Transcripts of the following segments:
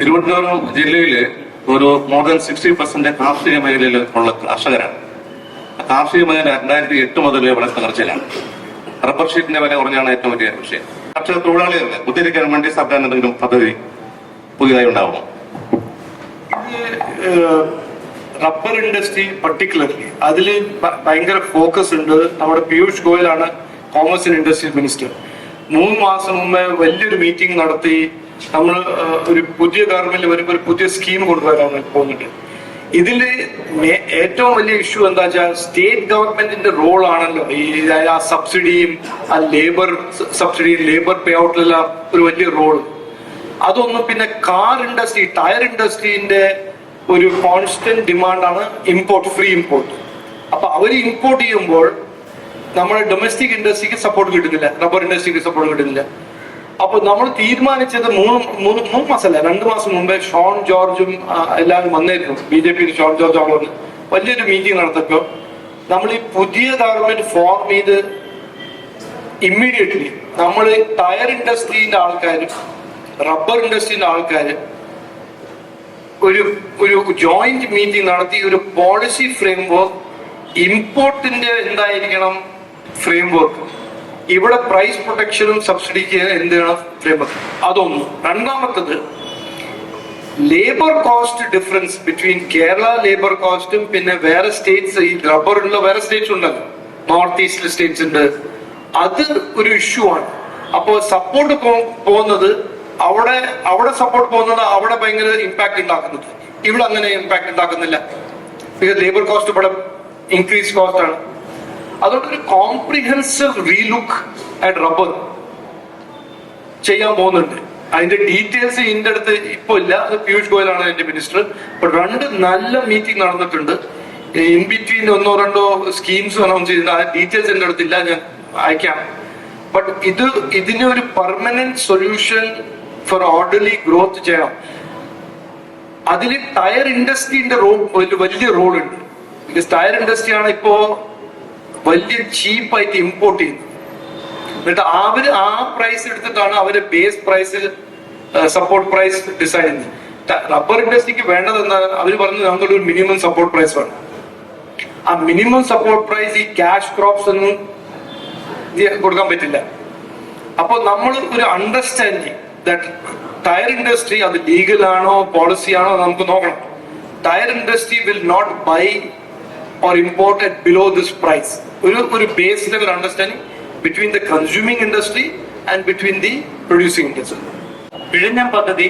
തിരുവനന്തപുരം ജില്ലയിൽ ഒരു more than sixty percent കാർഷിക മേഖലയിൽ ഉള്ള കർഷകരാണ്. കാർഷിക മേഖല രണ്ടായിരത്തി എട്ട് മുതൽ വളരെ തകർച്ചയിലാണ്. റബ്ബർ ഷീറ്റിന്റെ വില കുറഞ്ഞാണ് ഏറ്റവും വലിയ വിഷയം. കർഷക തൊഴിലാളികൾക്ക് കുത്തിരിക്കാൻ വേണ്ടി സർക്കാർ എന്തെങ്കിലും പദ്ധതി പുതിയതായി ഉണ്ടാവുമോ? റബ്ബർ ഇൻഡസ്ട്രി പർട്ടിക്കുലർലി അതിൽ ഭയങ്കര ഫോക്കസ് ഉണ്ട്. നമ്മുടെ പീയൂഷ് ഗോയലാണ് കോമേഴ്സ് ആൻഡ് ഇൻഡസ്ട്രി മിനിസ്റ്റർ. മൂന്ന് മാസം മുമ്പേ വലിയൊരു മീറ്റിംഗ് നടത്തി. നമ്മൾ ഒരു പുതിയ ഗവൺമെന്റ് വരുമ്പോൾ ഒരു പുതിയ സ്കീം കൊണ്ടുവരാൻ പോകുന്നുണ്ട്. ഇതിൽ ഏറ്റവും വലിയ ഇഷ്യൂ എന്താ വെച്ചാൽ സ്റ്റേറ്റ് ഗവൺമെന്റിന്റെ റോൾ ആണല്ലോ. ഈ ആ സബ്സിഡിയും ആ ലേബർ സബ്സിഡിയും ലേബർ പേ ഔട്ടിലെല്ലാം ഒരു വലിയ റോൾ അതൊന്നും പിന്നെ കാർ ഇൻഡസ്ട്രി ടയർ ഇൻഡസ്ട്രീന്റെ ഒരു കോൺസ്റ്റന്റ് ഡിമാൻഡാണ് ഇമ്പോർട്ട് ഫ്രീ ഇമ്പോർട്ട് അപ്പൊ അവർ ഇമ്പോർട്ട് ചെയ്യുമ്പോൾ നമ്മുടെ ഡൊമസ്റ്റിക് ഇൻഡസ്ട്രിക്ക് സപ്പോർട്ട് കിട്ടുന്നില്ല റബ്ബർ ഇൻഡസ്ട്രിക്ക് സപ്പോർട്ട് കിട്ടുന്നില്ല. അപ്പൊ നമ്മൾ തീരുമാനിച്ചത് മൂന്ന് മൂന്ന് മൂന്ന് മാസമല്ല. രണ്ട് മാസം മുമ്പേ ഷോൺ ജോർജും എല്ലാവരും വന്നിരുന്നു. B J P Shone George അവിടെ വലിയൊരു മീറ്റിംഗ് നടത്തപ്പോ നമ്മൾ ഈ പുതിയ ഗവൺമെന്റ് ഫോം ചെയ്ത് ഇമ്മീഡിയറ്റ്ലി നമ്മൾ ടയർ ഇൻഡസ്ട്രീന്റെ ആൾക്കാരും റബ്ബർ ഇൻഡസ്ട്രീന്റെ ആൾക്കാരും ഒരു ഒരു ജോയിന്റ് മീറ്റിംഗ് നടത്തി ഒരു പോളിസി ഫ്രെയിംവർക്ക് ഇമ്പോർട്ടിന്റെ എന്തായിരിക്കണം ഫ്രെയിംവർക്ക് ഇവിടെ പ്രൈസ് പ്രൊട്ടക്ഷനും സബ്സിഡിക്ക് എന്താണ് ഫ്രെയിംവർക്ക് അതൊന്നും. രണ്ടാമത്തത് labour cost difference between Kerala labour കോസ്റ്റും പിന്നെ വേറെ സ്റ്റേറ്റ്സ് ഈ റബ്ബറുള്ള വേറെ സ്റ്റേറ്റ്സ് ഉണ്ടല്ലോ. നോർത്ത് ഈസ്റ്റ് സ്റ്റേറ്റ്സ് ഉണ്ട്. അത് ഒരു ഇഷ്യൂ ആണ്. അപ്പോ സപ്പോർട്ട് പോകുന്നത് അവിടെ അവിടെ സപ്പോർട്ട് പോകുന്നത് അവിടെ ഭയങ്കര ഇമ്പാക്ട് ഉണ്ടാക്കുന്നത്. ഇവിടെ അങ്ങനെ ഇമ്പാക്ട് ഉണ്ടാക്കുന്നില്ല. ലേബർ കോസ്റ്റ് ഇവിടെ ഇൻക്രീസ് കോസ്റ്റ് ആണ്. അതുകൊണ്ട് ഒരു കോംപ്രിഹെൻസീവ് റീലുക്ക് ആൻഡ് റബ്ബർ ചെയ്യാൻ പോകുന്നുണ്ട്. അതിന്റെ ഡീറ്റെയിൽസ് ഇതിന്റെ അടുത്ത് ഇപ്പൊ ഇല്ല. അത് പീയൂഷ് ഗോയലാണ് അതിന്റെ മിനിസ്റ്റർ അപ്പൊ രണ്ട് നല്ല മീറ്റിംഗ് നടന്നിട്ടുണ്ട്. ഇൻ ബിറ്റ്വീൻ ഒന്നോ രണ്ടോ സ്കീംസ് അനൗൺസ് ചെയ്തിട്ടുണ്ട്. ആ ഡീറ്റെയിൽസ് എന്റെ അടുത്തില്ല ഞാൻ അയക്കാം. ബട്ട് ഇത് ഇതിന് ഒരു permanent solution for orderly growth ചെയ്യണം. അതിൽ ടയർ ഇൻഡസ്ട്രീന്റെ റോൾ വലിയ റോൾ ഉണ്ട്. ബിക്കോസ് ടയർ ഇൻഡസ്ട്രിയാണ് ഇപ്പോ വലിയ ചീപ്പായിട്ട് ഇമ്പോർട്ട് ചെയ്യുന്നത്. എന്നിട്ട് അവർ ആ പ്രൈസ് എടുത്തിട്ടാണ് അവർ ബേസ് പ്രൈസിൽ സപ്പോർട്ട് പ്രൈസ് ഡിസൈൻ ചെയ്യുന്നത്. റബ്ബർ ഇൻഡസ്ട്രിക്ക് വേണ്ടത് എന്താ? അവർ പറഞ്ഞു ഞങ്ങളുടെ ഒരു മിനിമം സപ്പോർട്ട് പ്രൈസ് വേണം. ആ മിനിമം സപ്പോർട്ട് പ്രൈസ് ഈ ക്യാഷ് ക്രോപ്സ് ഒന്നും കൊടുക്കാൻ പറ്റില്ല. അപ്പൊ നമ്മൾ ഒരു അണ്ടർസ്റ്റാൻഡിങ് ദാറ്റ് ടയർ ഇൻഡസ്ട്രി അത് പോളിസി ആണോ നമുക്ക് നോക്കണം. Tyre industry will not buy or imported below this price ഒരു ഒരു base level understanding between the consuming industry and between the producing industry വിഴിഞ്ഞം പദ്ധതി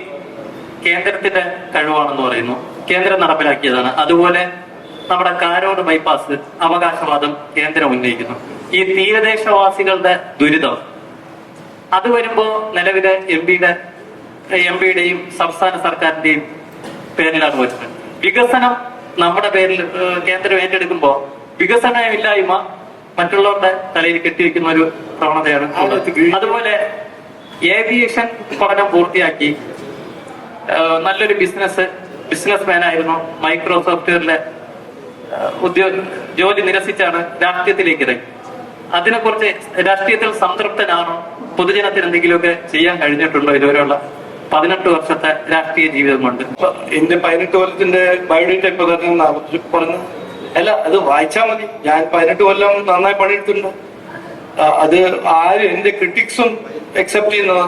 കേന്ദ്രത്തിന്റെ കഴിവാണെന്ന് പറയുന്നു. കേന്ദ്രം നടപ്പിലാക്കിയതാണ്. അതുപോലെ നമ്മുടെ കാരോട് ബൈപ്പാസ് അവകാശവാദം കേന്ദ്രം ഉന്നയിക്കുന്നു. ഈ തീരദേശവാസികളുടെ ദുരിതം. അത് വരുമ്പോ നിലവിലെ എം പിയുടെ എം പിയുടെയും സംസ്ഥാന സർക്കാരിന്റെയും പേരിലാണ് വരുന്നത്. വികസനം നമ്മുടെ പേരിൽ കേന്ദ്രം ഏറ്റെടുക്കുമ്പോൾ വികസനമില്ലായ്മ മറ്റുള്ളവരുടെ തലയിൽ കെട്ടിയിരിക്കുന്ന ഒരു പ്രവണതയാണ്. അതുപോലെ ഏവിയേഷൻ പഠനം പൂർത്തിയാക്കി നല്ലൊരു ബിസിനസ് ബിസിനസ് ആയിരുന്നു. മൈക്രോസോഫ്റ്റ്വെയറിലെ ഉദ്യോഗ ജോലി നിരസിച്ചാണ് രാഷ്ട്രീയത്തിലേക്ക് ഇറങ്ങി. അതിനെക്കുറിച്ച് രാഷ്ട്രീയത്തിൽ സംതൃപ്തനാണോ പൊതുജനത്തിന് എന്തെങ്കിലുമൊക്കെ ചെയ്യാൻ കഴിഞ്ഞിട്ടുണ്ടോ ഇതുവരെയുള്ള പതിനെട്ട് വർഷത്തെ രാഷ്ട്രീയ ജീവിതം കൊണ്ട്? എന്റെ പതിനെട്ട് കൊല്ലത്തിന്റെ ബയോഡേറ്റ തന്നെ പറഞ്ഞു? അല്ല അത് വായിച്ചാ മതി. ഞാൻ പതിനെട്ട് കൊല്ലം നന്നായി പണിയെടുത്തിട്ടുണ്ട്. അത് ആരും എന്റെ ക്രിട്ടിക്സും അക്സെപ്റ്റ് ചെയ്യുന്നത്.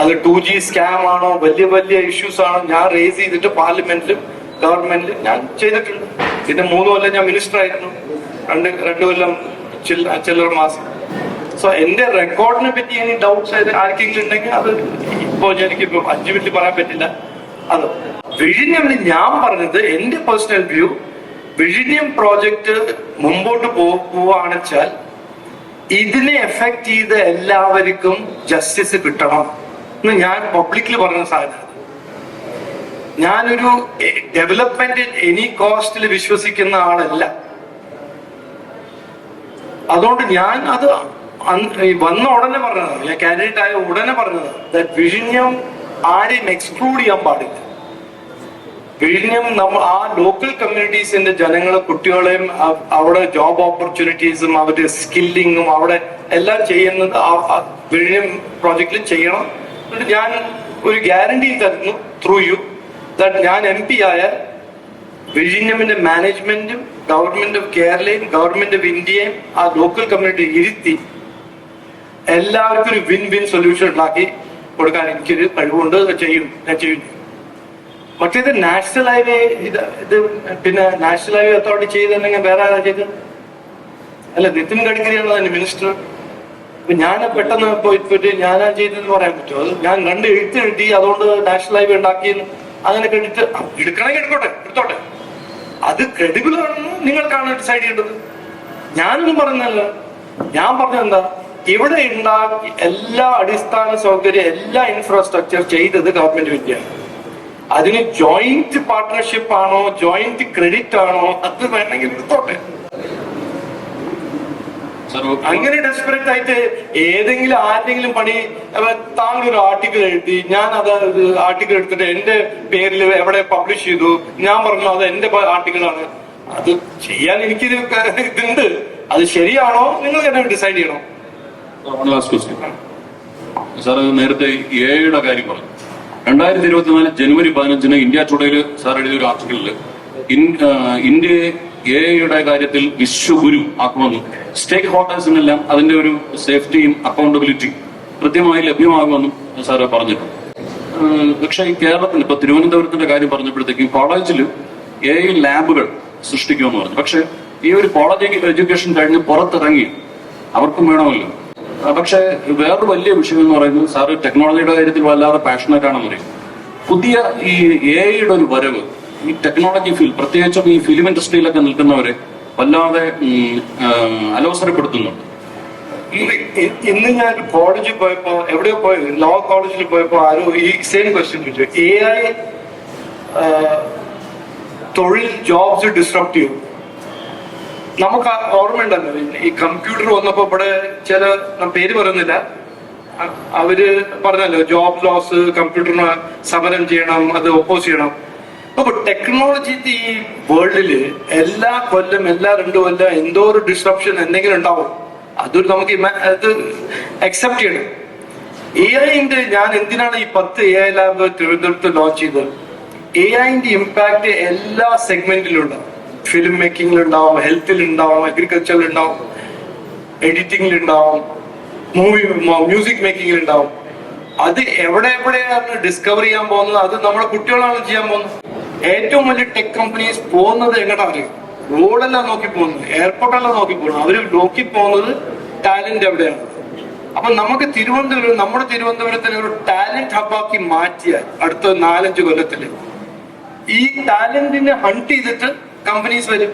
അത് ടു ജി സ്കാം ആണോ വലിയ വലിയ ഇഷ്യൂസ് ആണോ ഞാൻ റേസ് ചെയ്തിട്ട് പാർലമെന്റിലും ഗവൺമെന്റിലും ഞാൻ ചെയ്തിട്ടുണ്ട്. പിന്നെ മൂന്ന് കൊല്ലം ഞാൻ മിനിസ്റ്റർ ആയിരുന്നു. രണ്ട് രണ്ട് കൊല്ലം ചില്ല ചില്ലറ മാസം. സോ എന്റെ റെക്കോർഡിനെ പറ്റി ഇനി ഡൗട്ട്സ് ആർക്കെങ്കിലും ഉണ്ടെങ്കിൽ അത് ഇപ്പോ എനിക്ക് അഞ്ചു മിനിറ്റ് പറയാൻ പറ്റില്ല. അത് വിഴിഞ്ഞ ഞാൻ പറഞ്ഞത് എന്റെ പേഴ്സണൽ വ്യൂ വിഴിഞ്ഞം പ്രോജക്റ്റ് മുമ്പോട്ട് പോ- വെച്ചാൽ ഇതിനെ എഫക്ട് ചെയ്ത എല്ലാവർക്കും ജസ്റ്റിസ് കിട്ടണം എന്ന് ഞാൻ പബ്ലിക്കിൽ പറഞ്ഞ സാധ്യത ഞാനൊരു ഡെവലപ്മെന്റ് എനി കോസ്റ്റിൽ വിശ്വസിക്കുന്ന ആളല്ല. അതുകൊണ്ട് ഞാൻ അത് വന്ന ഉടനെ പറഞ്ഞത് ഞാൻ കാൻഡിഡേറ്റ് ആയ ഉടനെ പറഞ്ഞത് ദാറ്റ് വിഴിഞ്ഞം ആരെയും എക്സ്ക്ലൂഡ് ചെയ്യാൻ പാടില്ല. വിഴിഞ്ഞം നമ്മൾ ആ ലോക്കൽ കമ്മ്യൂണിറ്റീസിന്റെ ജനങ്ങളെ കുട്ടികളെയും അവിടെ ജോബ് ഓപ്പർച്യൂണിറ്റീസും അവരുടെ സ്കില്ലിങ്ങും അവിടെ എല്ലാം ചെയ്യുന്നത് വിഴിഞ്ഞം പ്രോജക്റ്റിൽ ചെയ്യണം. എന്നിട്ട് ഞാൻ ഒരു ഗ്യാരണ്ടി തരുന്നു ത്രൂ യു ദാറ്റ് ഞാൻ എം പി ആയ വിഴിഞ്ഞമിന്റെ മാനേജ്മെന്റും ഗവൺമെന്റ് ഓഫ് കേരളയും ഗവൺമെന്റ് ഓഫ് ഇന്ത്യയും ആ ലോക്കൽ കമ്മ്യൂണിറ്റി ഇരുത്തി എല്ലാവർക്കും ഒരു വിൻ വിൻ സൊല്യൂഷൻ ഉണ്ടാക്കി കൊടുക്കാൻ എനിക്കൊരു കഴിവുണ്ട്. ചെയ്യും. ഞാൻ ചെയ്യും. മറ്റേത് നാഷണൽ ഹൈവേ ഇത് ഇത് പിന്നെ നാഷണൽ ഹൈവേ അതോറിറ്റി ചെയ്തിട്ടുണ്ടെങ്കിൽ വേറെ ആരാ ചെയ്തത്? അല്ല നിതിൻ ഗഡ്കരിയാണ് അതിന്റെ മിനിസ്റ്റർ? അപ്പൊ ഞാൻ പെട്ടെന്ന് പോയിട്ട് ഞാനാ ചെയ്തെന്ന് പറയാൻ പറ്റുമോ? അത് ഞാൻ രണ്ട് എഴുത്ത് എഴുതി അതുകൊണ്ട് നാഷണൽ ഹൈവേ ഉണ്ടാക്കിയെന്ന് അങ്ങനെ കണ്ടിട്ട് എടുക്കണമെങ്കിൽ എടുക്കോട്ടെ എടുത്തോട്ടെ. അത് ക്രെഡിബിൾ ആണെന്ന് നിങ്ങൾക്കാണ് ഡിസൈഡ് ചെയ്യേണ്ടത്. ഞാനൊന്നും പറഞ്ഞല്ല ഞാൻ പറഞ്ഞെന്താ ഇവിടെ ഉണ്ടാക്കി എല്ലാ അടിസ്ഥാന സൗകര്യം എല്ലാ ഇൻഫ്രാസ്ട്രക്ചർ ചെയ്തത് ഗവൺമെന്റ് വിദ്യയാണ് അതിന് ജോയിന്റ് പാർട്ട്ണർഷിപ്പ് ആണോ ജോയിന്റ് ക്രെഡിറ്റ് ആണോ അത് വേണമെങ്കിൽ എടുത്തോട്ടെ. അങ്ങനെ ഡെസ്പെറേറ്റ് ആയിട്ട് ഏതെങ്കിലും ആരെങ്കിലും പണി താങ്കളൊരു താങ്കൾ ഒരു ആർട്ടിക്കിൾ എഴുതി ഞാൻ അത് ആർട്ടിക്കിൾ എടുത്തിട്ട് എന്റെ പേരിൽ എവിടെ പബ്ലിഷ് ചെയ്തു ഞാൻ പറഞ്ഞു അത് എന്റെ ആർട്ടിക്കിൾ ആണ്. അത് ചെയ്യാൻ എനിക്ക് ഇതുണ്ട്. അത് ശരിയാണോ? നിങ്ങൾ തന്നെ ഡിസൈഡ് ചെയ്യണോ. ലാസ്റ്റ് ക്വസ്റ്റ്യൻ സാർ നേരത്തെ എയുടെ കാര്യം പറഞ്ഞു. രണ്ടായിരത്തി ഇരുപത്തിനാല് ജനുവരി പതിനഞ്ചിന് ഇന്ത്യ ടുഡേയിൽ സാർ എഴുതിയ ഒരു ആർട്ടിക്കിളിൽ ഇന്ത്യയെ എയുടെ കാര്യത്തിൽ വിശ്വഗുരു ആക്കുമെന്നും. സ്റ്റേക്ക് ഹോൾഡേഴ്സിനെല്ലാം അതിന്റെ ഒരു സേഫ്റ്റിയും അക്കൗണ്ടബിലിറ്റിയും കൃത്യമായി ലഭ്യമാകുമെന്നും സാറ് പറഞ്ഞിട്ടുണ്ട്. പക്ഷേ ഈ കേരളത്തിൽ ഇപ്പൊ തിരുവനന്തപുരത്തിന്റെ കാര്യം പറഞ്ഞപ്പോഴത്തേക്കും കോളേജിൽ എ ഐ ലാബുകൾ സൃഷ്ടിക്കുമെന്ന് പറഞ്ഞു. പക്ഷെ ഈ ഒരു കോളേജ് എഡ്യൂക്കേഷൻ കഴിഞ്ഞ് പുറത്തിറങ്ങി അവർക്കും വേണമല്ലോ. പക്ഷേ വേറൊരു വലിയ വിഷയം എന്ന് പറയുന്നത് സാർ ടെക്നോളജിയുടെ കാര്യത്തിൽ വല്ലാതെ പാഷനറ്റ് ആണെന്ന് പറയും. പുതിയ ഈ എ ഐയുടെ ഒരു വരവ് ഈ ടെക്നോളജി ഫീൽഡ് പ്രത്യേകിച്ചും ഈ ഫിലിം ഇൻഡസ്ട്രിയിലൊക്കെ നിൽക്കുന്നവരെ വല്ലാതെ അലോസരപ്പെടുത്തുന്നുണ്ട്. ഇന്ന് ഞാൻ കോളേജിൽ പോയപ്പോ എവിടെയോ പോയി ലോ കോളേജിൽ പോയപ്പോ ആരോ ഈ സെയിം ക്വസ്റ്റ്യൻ ചോദിച്ചു. എ ഐ തൊഴിൽ ജോബ്സ് ഡിസ്ട്രപ്റ്റീവ് നമുക്ക് ഓർമ്മയുണ്ടല്ലോ. ഈ കമ്പ്യൂട്ടർ വന്നപ്പോ ഇവിടെ ചില പേര് പറയുന്നില്ല. അവർ പറഞ്ഞല്ലോ ജോബ് ലോസ് കമ്പ്യൂട്ടറിന് സമരം ചെയ്യണം അത് ഒപ്പോസ് ചെയ്യണം. അപ്പൊ ടെക്നോളജി ഈ വേൾഡിൽ എല്ലാ കൊല്ലം എല്ലാ രണ്ടു കൊല്ലം എന്തോ ഒരു ഡിസ്ട്രപ്ഷൻ എന്തെങ്കിലും ഉണ്ടാവും. അതൊരു നമുക്ക് അത് അക്സെപ്റ്റ് ചെയ്യണം. എ ഐന്റെ ഞാൻ എന്തിനാണ് ഈ പത്ത് എ ഐ ലാബ് തിരുവനന്തപുരത്ത് ലോഞ്ച് ചെയ്തത്? എ ഐന്റെ ഇമ്പാക്ട് എല്ലാ സെഗ്മെന്റിലും ഉണ്ടാവും ഫിലിം മേക്കിംഗിൽ ഉണ്ടാവും ഹെൽത്തിൽ ഉണ്ടാവും അഗ്രികൾച്ചറിൽ ഉണ്ടാവും എഡിറ്റിംഗിൽ ഉണ്ടാവും മൂവി മ്യൂസിക് മേക്കിംഗിൽ ഉണ്ടാവും. അത് എവിടെ എവിടെയാണ് ഡിസ്കവർ ചെയ്യാൻ പോകുന്നത്? അത് നമ്മുടെ കുട്ടികളാണ് ചെയ്യാൻ പോകുന്നത്. ഏറ്റവും വലിയ ടെക് കമ്പനീസ് പോകുന്നത് എങ്ങോട്ടാ അറിയും? റോഡെല്ലാം നോക്കി പോകുന്നത് എയർപോർട്ടെല്ലാം നോക്കി പോകുന്നത്. അവർ നോക്കി പോകുന്നത് ടാലന്റ് എവിടെയാണ്? അപ്പൊ നമുക്ക് തിരുവനന്തപുരം നമ്മുടെ തിരുവനന്തപുരത്തിനെ ഒരു ടാലന്റ് ഹബാക്കി മാറ്റിയാൽ അടുത്ത നാലഞ്ച് കൊല്ലത്തിൽ ഈ ടാലന്റിനെ ഹണ്ട് ചെയ്തിട്ട് കമ്പനീസ് വരും.